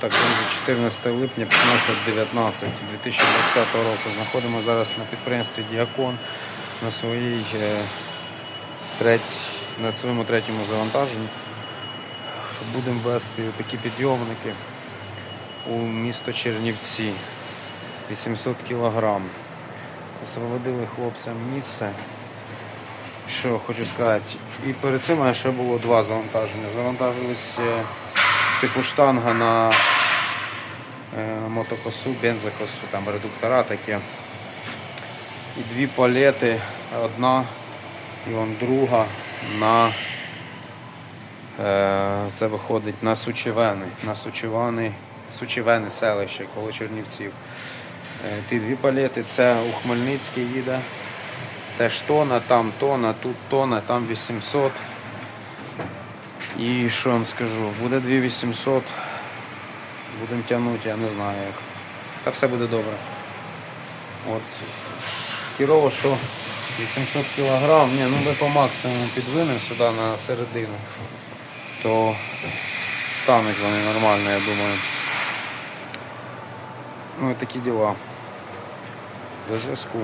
Так, друзі, 14 липня 15.19 2025 року. Знаходимо зараз на підприємстві Діакон на своїй е, треть, на своєму третьому завантаженні. Будемо вести такі підйомники у місто Чернівці. 800 кг. Освободили хлопцям місце. Що хочу сказати, і перед цим ще було два завантаження. Завантажились е, типу штанга на е, мотокосу, бензокосу, там редуктора таке. І дві палети, одна і вон друга на е, це виходить на Сучевени, на Сучевани, Сучевени селище коло Чернівців. Е, ті дві палети це у Хмельницький їде. Теж тона, там тона, тут тона, там 800. І що вам скажу, буде 2800. Будемо тягнути, я не знаю як. Та все буде добре. От. Хірово, що 800 кг, ні, ну ми по максимуму підвинемо сюди на середину, то стануть вони нормально, я думаю. Ну і такі діла. До зв'язку.